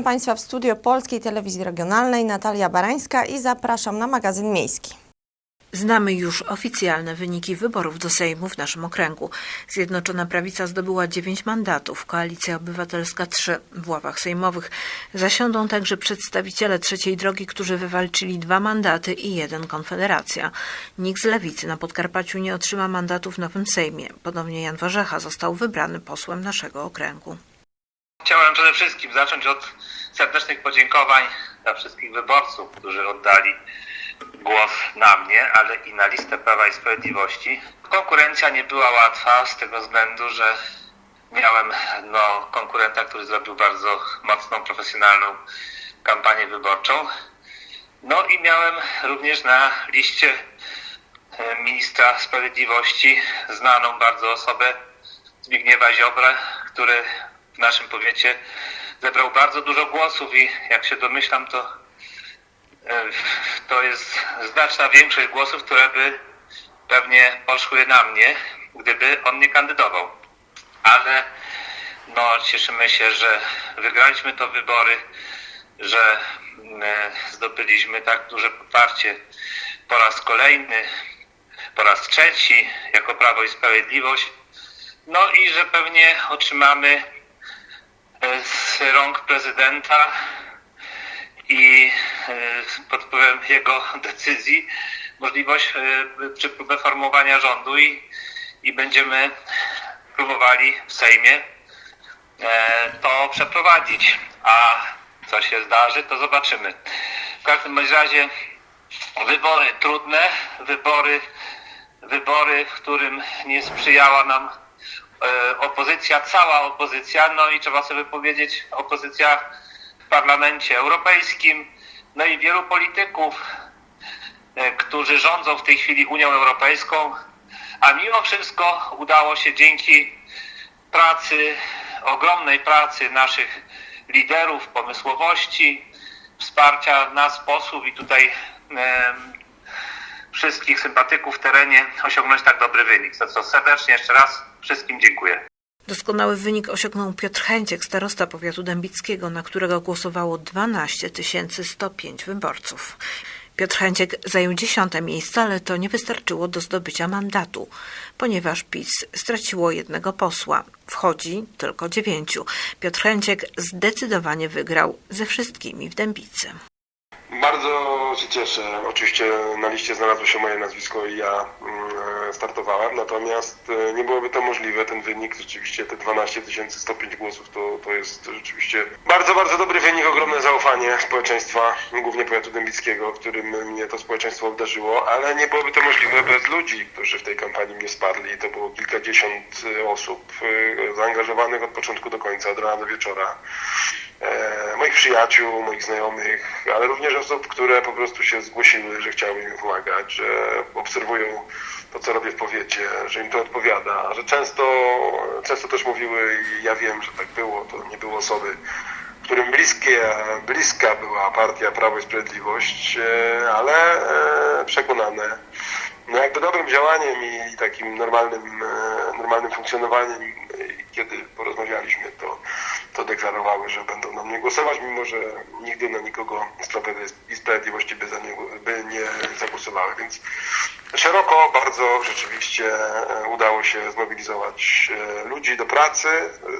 Witam Państwa w studio Polskiej Telewizji Regionalnej. Natalia Barańska i zapraszam na magazyn miejski. Znamy już oficjalne wyniki wyborów do Sejmu w naszym okręgu. Zjednoczona Prawica zdobyła 9 mandatów, Koalicja Obywatelska 3. W ławach sejmowych zasiądą także przedstawiciele trzeciej drogi, którzy wywalczyli dwa mandaty i jeden Konfederacja. Nikt z Lewicy na Podkarpaciu nie otrzyma mandatu w nowym Sejmie. Podobnie Jan Warzecha został wybrany posłem naszego okręgu. Chciałem przede wszystkim zacząć od serdecznych podziękowań dla wszystkich wyborców, którzy oddali głos na mnie, ale i na listę Prawa i Sprawiedliwości. Konkurencja nie była łatwa z tego względu, że miałem no, konkurenta, który zrobił bardzo mocną, profesjonalną kampanię wyborczą. No i miałem również na liście e, ministra sprawiedliwości znaną bardzo osobę Zbigniewa Ziobrę, który naszym powiecie zebrał bardzo dużo głosów i jak się domyślam, to e, to jest znaczna większość głosów, które by pewnie poszły na mnie, gdyby on nie kandydował. Ale no, cieszymy się, że wygraliśmy to wybory, że mm, e, zdobyliśmy tak duże poparcie po raz kolejny, po raz trzeci jako Prawo i Sprawiedliwość. No i że pewnie otrzymamy z rąk prezydenta i e, pod wpływem jego decyzji możliwość e, czy próbę formowania rządu i, i będziemy próbowali w Sejmie e, to przeprowadzić. A co się zdarzy, to zobaczymy. W każdym razie wybory trudne, wybory, wybory, w którym nie sprzyjała nam opozycja, cała opozycja, no i trzeba sobie powiedzieć, opozycja w Parlamencie Europejskim, no i wielu polityków, e, którzy rządzą w tej chwili Unią Europejską, a mimo wszystko udało się dzięki pracy, ogromnej pracy naszych liderów, pomysłowości, wsparcia nas posłów i tutaj wszystkich sympatyków w terenie osiągnąć tak dobry wynik. Za co serdecznie jeszcze raz wszystkim dziękuję. Doskonały wynik osiągnął Piotr Chęciek, starosta powiatu dębickiego, na którego głosowało 12 105 wyborców. Piotr Chęciek zajął dziesiąte miejsce, ale to nie wystarczyło do zdobycia mandatu, ponieważ PiS straciło jednego posła. Wchodzi tylko dziewięciu. Piotr Chęciek zdecydowanie wygrał ze wszystkimi w Dębicy. Bardzo się cieszę. Oczywiście na liście znalazło się moje nazwisko i ja mm, startowałem, natomiast e, nie byłoby to możliwe. Ten wynik, rzeczywiście te 12 105 głosów, to, to jest rzeczywiście bardzo, bardzo dobry wynik, ogromne zaufanie społeczeństwa, głównie powiatu dębickiego, którym mnie to społeczeństwo obdarzyło, ale nie byłoby to możliwe bez ludzi, którzy w tej kampanii mnie wsparli. To było kilkadziesiąt e, osób e, zaangażowanych od początku do końca, od rana do wieczora e, moich przyjaciół, moich znajomych, ale również osób, które po prostu się zgłosiły, że chciały mi pomagać, że obserwują to, co robię w powiecie, że im to odpowiada, że często, często też mówiły i ja wiem, że tak było, to nie było osoby, którym bliskie, bliska była partia Prawo i Sprawiedliwość, e, ale e, przekonane. No jakby dobrym działaniem i takim normalnym, e, normalnym funkcjonowaniem, e, kiedy porozmawialiśmy, to, to deklarowały, że będą na mnie głosować, mimo że nigdy na nikogo z Prawa i Sprawiedliwości by, nie, by nie zagłosowały. Więc szeroko bardzo rzeczywiście e, udało się zmobilizować e, ludzi do pracy,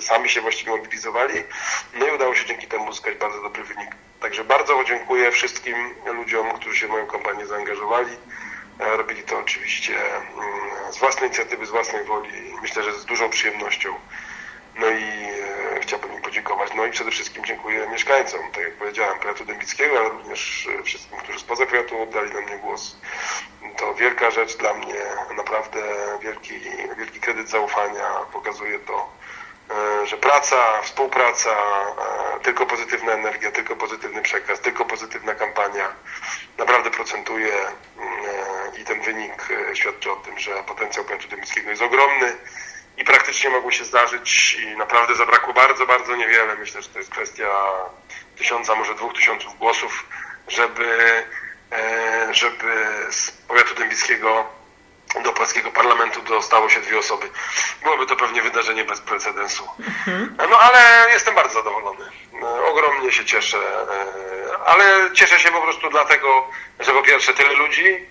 sami się właściwie mobilizowali, no i udało się dzięki temu uzyskać bardzo dobry wynik. Także bardzo dziękuję wszystkim ludziom, którzy się w moją kampanię zaangażowali. E, Robili to oczywiście mm, z własnej inicjatywy, z własnej woli, myślę, że z dużą przyjemnością. No i podziękować. No i przede wszystkim dziękuję mieszkańcom, tak jak powiedziałem, powiatu dębickiego, ale również e, wszystkim, którzy spoza powiatu oddali na mnie głos. To wielka rzecz dla mnie, naprawdę wielki, wielki kredyt zaufania. Pokazuje to, e, że praca, współpraca, e, tylko pozytywna energia, tylko pozytywny przekaz, tylko pozytywna kampania naprawdę procentuje mm, i ten wynik świadczy o tym, że potencjał powiatu dębickiego jest ogromny i praktycznie mogło się zdarzyć i naprawdę zabrakło bardzo, bardzo niewiele. Myślę, że to jest kwestia tysiąca, może dwóch tysiąców głosów, żeby, e, żeby z powiatu dębickiego do polskiego parlamentu dostało się dwie osoby. Byłoby to pewnie wydarzenie bez precedensu. No ale jestem bardzo zadowolony. E, Ogromnie się cieszę. e, Ale cieszę się po prostu dlatego, że po pierwsze tyle ludzi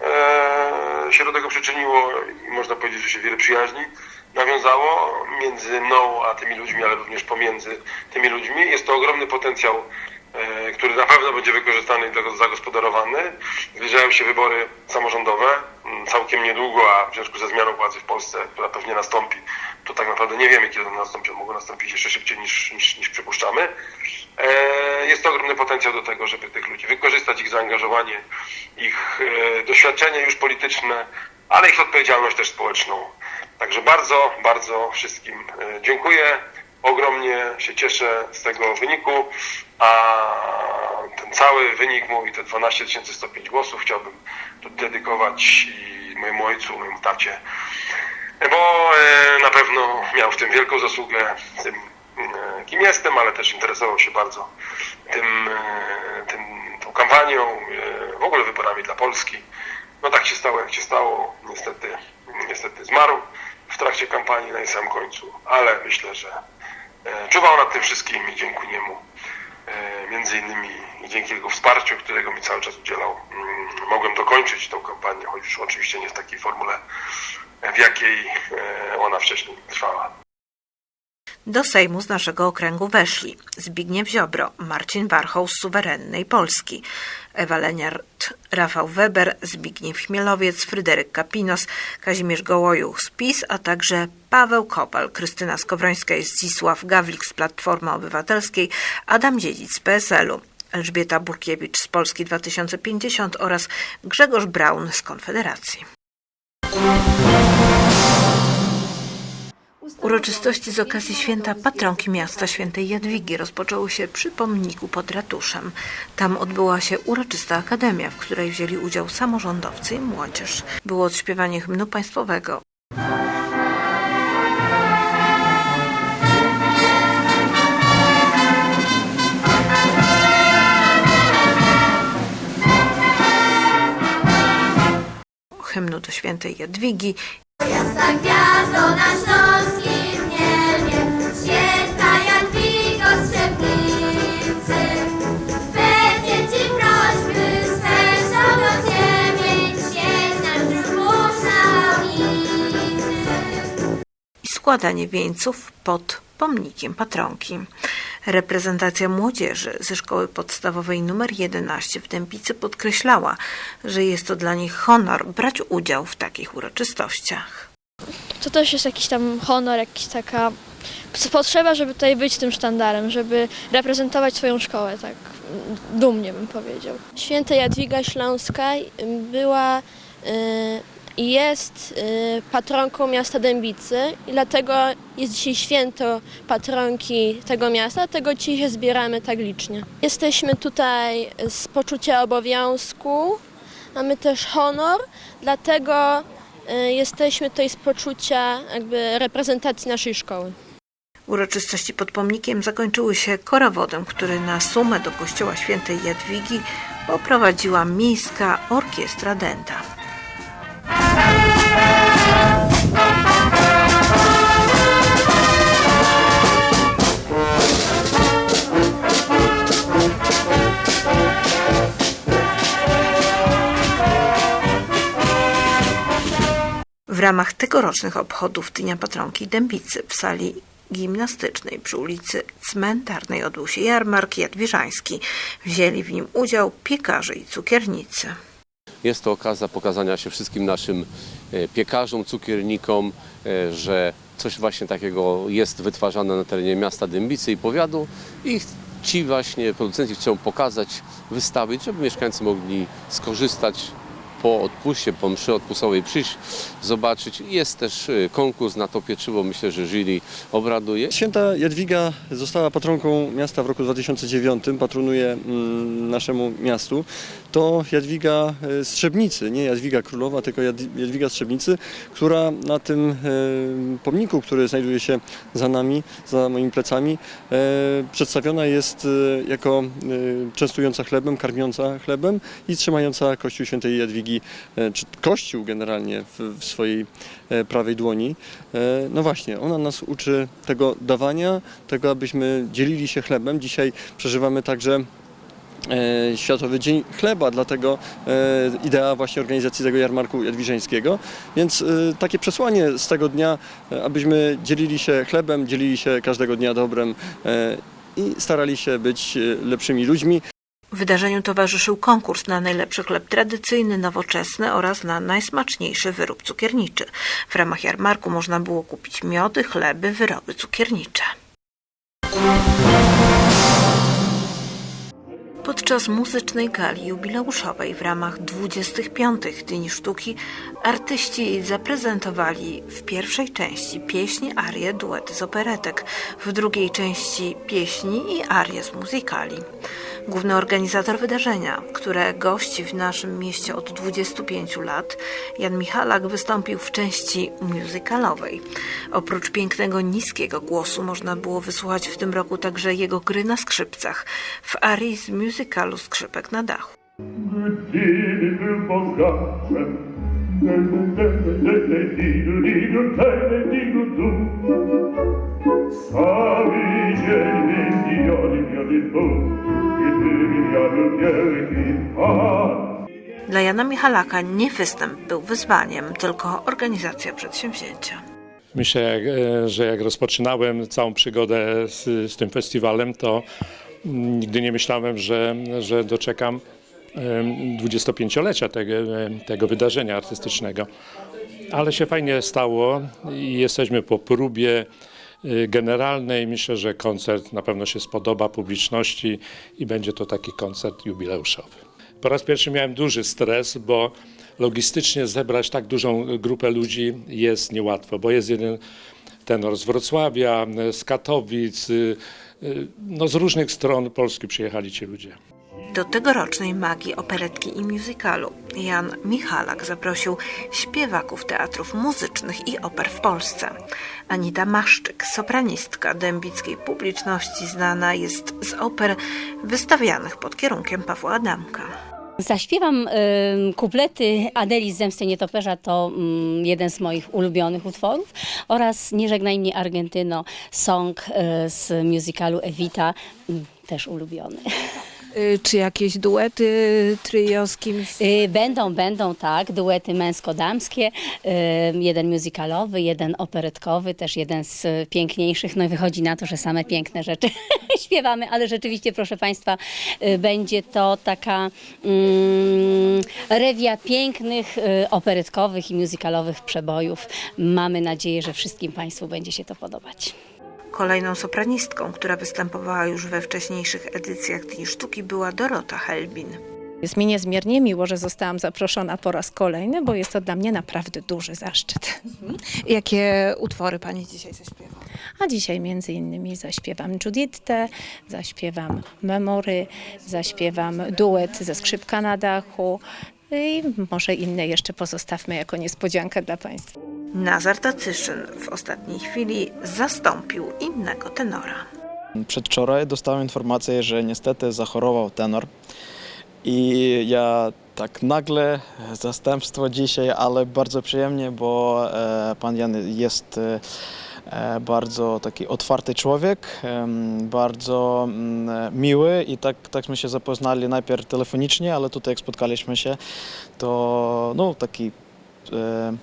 e, się do tego przyczyniło i można powiedzieć, że się wiele przyjaźni nawiązało między mną a tymi ludźmi, ale również pomiędzy tymi ludźmi. Jest to ogromny potencjał e, który na pewno będzie wykorzystany i zagospodarowany. Zbliżają się wybory samorządowe mm, całkiem niedługo, a w związku ze zmianą władzy w Polsce, która pewnie nastąpi, to tak naprawdę nie wiemy, kiedy one nastąpią. Mogą nastąpić jeszcze szybciej niż, niż, niż przypuszczamy. E, Jest to ogromny potencjał do tego, żeby tych ludzi wykorzystać, ich zaangażowanie, ich e, doświadczenie już polityczne, ale ich odpowiedzialność też społeczną. Także bardzo, bardzo wszystkim e, dziękuję. Ogromnie się cieszę z tego wyniku, a ten cały wynik mój, te 12 105 głosów, chciałbym tu dedykować i mojemu ojcu, mojemu tacie, bo e, na pewno miał w tym wielką zasługę, tym e, kim jestem, ale też interesował się bardzo tym, tym tą kampanią, w ogóle wyborami dla Polski. No tak się stało, jak się stało. Niestety, niestety zmarł w trakcie kampanii na jej samym końcu, ale myślę, że e, czuwał nad tym wszystkim i dzięki niemu, e, między innymi i dzięki jego wsparciu, którego mi cały czas udzielał, mm, mogłem dokończyć tą kampanię, choć już oczywiście nie w takiej formule, w jakiej e, ona wcześniej trwała. Do Sejmu z naszego okręgu weszli Zbigniew Ziobro, Marcin Warchoł z suwerennej Polski, Ewa Leniart, Rafał Weber, Zbigniew Chmielowiec, Fryderyk Kapinos, Kazimierz Gołojuch z PiS, a także Paweł Kopal, Krystyna Skowrońska i Zdzisław Gawlik z Platformy Obywatelskiej, Adam Dziedzic z PSL-u. Elżbieta Burkiewicz z Polski 2050 oraz Grzegorz Braun z Konfederacji. Uroczystości z okazji święta patronki miasta świętej Jadwigi rozpoczęły się przy pomniku pod ratuszem. Tam odbyła się uroczysta akademia, w której wzięli udział samorządowcy i młodzież. Było odśpiewanie hymnu państwowego. Hymnu do świętej Jadwigi Składanie wieńców pod pomnikiem patronki. Reprezentacja młodzieży ze szkoły podstawowej nr 11 w Dębicy podkreślała, że jest to dla nich honor brać udział w takich uroczystościach. to też jest jakiś tam honor, jakaś taka potrzeba, żeby tutaj być tym sztandarem, żeby reprezentować swoją szkołę, tak dumnie bym powiedział. Święta Jadwiga Śląska była y, i jest y, patronką miasta Dębicy i dlatego jest dzisiaj święto patronki tego miasta, dlatego dzisiaj się zbieramy tak licznie. Jesteśmy tutaj z poczucia obowiązku, mamy też honor, dlatego y, jesteśmy tutaj z poczucia jakby reprezentacji naszej szkoły. Uroczystości pod pomnikiem zakończyły się korowodem, który na sumę do kościoła świętej Jadwigi poprowadziła miejska orkiestra Dęta. W ramach tegorocznych obchodów Dnia Patronki Dębicy w sali gimnastycznej przy ulicy Cmentarnej odbył się jarmark jadwiżański. Wzięli w nim udział piekarze i cukiernicy. Jest to okazja pokazania się wszystkim naszym piekarzom, cukiernikom, e, że coś właśnie takiego jest wytwarzane na terenie miasta Dębicy i powiatu i ci właśnie producenci chcą pokazać, wystawić, żeby mieszkańcy mogli skorzystać po odpuście, po mszy odpustowej przyjść, zobaczyć. Jest też e, konkurs na to pieczywo, myślę, że jury obraduje. Święta Jadwiga została patronką miasta w roku 2009, patronuje mm, naszemu miastu. To Jadwiga Strzebnicy, nie Jadwiga Królowa, tylko Jad- Jadwiga Strzebnicy, która na tym e, pomniku, który znajduje się za nami, za moimi plecami, przedstawiona jest jako częstująca chlebem, karmiąca chlebem i trzymająca Kościół Świętej Jadwigi e, czy Kościół generalnie w, swojej e, prawej dłoni. E, No właśnie, ona nas uczy tego dawania, tego abyśmy dzielili się chlebem. Dzisiaj przeżywamy także Światowy Dzień Chleba, dlatego idea właśnie organizacji tego jarmarku jadwiżeńskiego. Więc takie przesłanie z tego dnia, abyśmy dzielili się chlebem, dzielili się każdego dnia dobrem i starali się być lepszymi ludźmi. Wydarzeniu towarzyszył konkurs na najlepszy chleb tradycyjny, nowoczesny oraz na najsmaczniejszy wyrób cukierniczy. W ramach jarmarku można było kupić miody, chleby, wyroby cukiernicze. Podczas muzycznej gali jubileuszowej w ramach 25 Dni Sztuki artyści zaprezentowali w pierwszej części pieśni, arie, duety z operetek, w drugiej części pieśni i arie z muzykali. Główny organizator wydarzenia, które gości w naszym mieście od 25 lat, Jan Michalak wystąpił w części muzykalowej. Oprócz pięknego niskiego głosu można było wysłuchać w tym roku także jego gry na skrzypcach w arii z musicalu Skrzypek na dachu. Dla Jana Michalaka nie występ był wyzwaniem, tylko organizacja przedsięwzięcia. Myślę, e, że jak rozpoczynałem całą przygodę z, z tym festiwalem, to nigdy nie myślałem, że, że doczekam em, 25-lecia tego, tego wydarzenia artystycznego. Ale się fajnie stało i jesteśmy po próbie y, generalnej. Myślę, że koncert na pewno się spodoba publiczności i będzie to taki koncert jubileuszowy. Po raz pierwszy miałem duży stres, bo logistycznie zebrać tak dużą grupę ludzi jest niełatwo, bo jest jeden tenor z Wrocławia, z Katowic, y, no z różnych stron Polski przyjechali ci ludzie. Do tegorocznej magii operetki i musicalu Jan Michalak zaprosił śpiewaków teatrów muzycznych i oper w Polsce. Anita Maszczyk, sopranistka dębickiej publiczności, znana jest z oper wystawianych pod kierunkiem Pawła Adamka. Zaśpiewam y, kuplety Adeli z Zemsty Nietoperza, to mm, jeden z moich ulubionych utworów oraz Nie żegnaj mnie Argentyno, song y, z musicalu Evita, mm, też ulubiony. Czy jakieś duety, trio z kimś? Y, Będą, będą tak, duety męsko-damskie, y, jeden musicalowy, jeden operetkowy, też jeden z y, piękniejszych. No i wychodzi na to, że same piękne rzeczy śpiewamy, ale rzeczywiście, proszę Państwa, y, będzie to taka mm, rewia pięknych y, operetkowych i musicalowych przebojów. Mamy nadzieję, że wszystkim Państwu będzie się to podobać. Kolejną sopranistką, która występowała już we wcześniejszych edycjach Dni Sztuki była Dorota Helbin. Jest mi niezmiernie miło, że zostałam zaproszona po raz kolejny, bo jest to dla mnie naprawdę duży zaszczyt. Jakie utwory Pani dzisiaj zaśpiewa? A dzisiaj między innymi zaśpiewam Judittę, zaśpiewam Memory, zaśpiewam duet ze skrzypka na dachu i może inne jeszcze pozostawmy jako niespodziankę dla Państwa. Nazar Tacyszyn w ostatniej chwili zastąpił innego tenora. Przedwczoraj dostałem informację, że niestety zachorował tenor. I ja tak nagle, zastępstwo dzisiaj, ale bardzo przyjemnie, bo e, pan Jan jest e, bardzo taki otwarty człowiek, bardzo mm, miły i tak, takśmy się zapoznali najpierw telefonicznie, ale tutaj jak spotkaliśmy się, to no taki, e,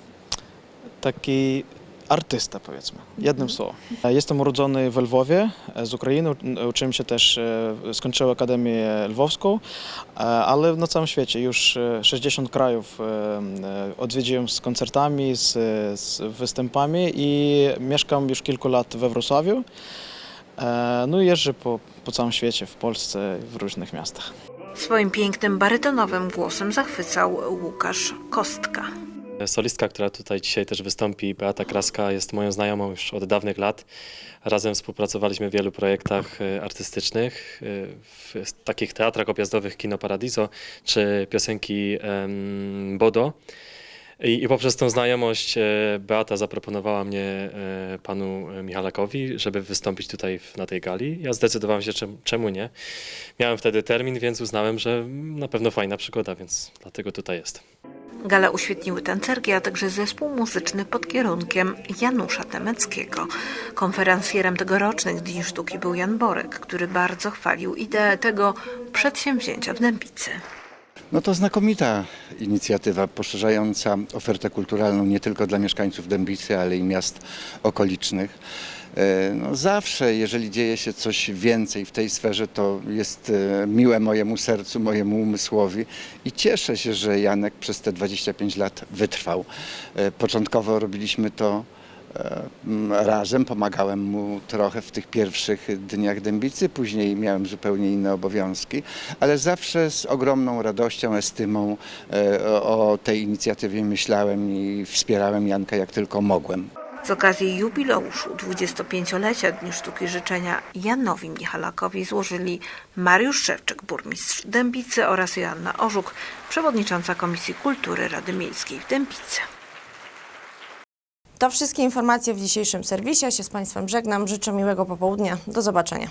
taki artysta powiedzmy, jednym słowem. Jestem urodzony w Lwowie e, z Ukrainy, uczyłem się też, e, skończyłem Akademię Lwowską, e, ale na całym świecie już e, 60 krajów odwiedziłem z koncertami, z, z występami i mieszkam już kilku lat we Wrocławiu. No i jeżdżę po, po całym świecie, w Polsce, w różnych miastach. Swoim pięknym barytonowym głosem zachwycał Łukasz Kostka. Solistka, która tutaj dzisiaj też wystąpi, Beata Kraska, jest moją znajomą już od dawnych lat. Razem współpracowaliśmy w wielu projektach e, artystycznych, e, w takich teatrach objazdowych Kino Paradiso czy piosenki Bodo. I, I poprzez tą znajomość e, Beata zaproponowała mnie panu Michalakowi, żeby wystąpić tutaj w, na tej gali. Ja zdecydowałem się, czem, czemu nie. Miałem wtedy termin, więc uznałem, że na pewno fajna przygoda, więc dlatego tutaj jestem. Gala uświetniły tancerki, a także zespół muzyczny pod kierunkiem Janusza Temeckiego. Konferencjerem tegorocznych Dni Sztuki był Jan Borek, który bardzo chwalił ideę tego przedsięwzięcia w Dębicy. No to znakomita inicjatywa poszerzająca ofertę kulturalną nie tylko dla mieszkańców Dębicy, ale i miast okolicznych. E, No zawsze, jeżeli dzieje się coś więcej w tej sferze, to jest e, miłe mojemu sercu, mojemu umysłowi i cieszę się, że Janek przez te 25 lat wytrwał. E, Początkowo robiliśmy to razem, pomagałem mu trochę w tych pierwszych dniach Dębicy, później miałem zupełnie inne obowiązki, ale zawsze z ogromną radością, estymą o tej inicjatywie myślałem i wspierałem Janka jak tylko mogłem. Z okazji jubileuszu 25-lecia Dni Sztuki Życzenia Janowi Michalakowi złożyli Mariusz Szewczyk, burmistrz Dębicy oraz Joanna Orzuk, przewodnicząca Komisji Kultury Rady Miejskiej w Dębicy. To wszystkie informacje w dzisiejszym serwisie. Ja się z Państwem żegnam. Życzę miłego popołudnia. Do zobaczenia.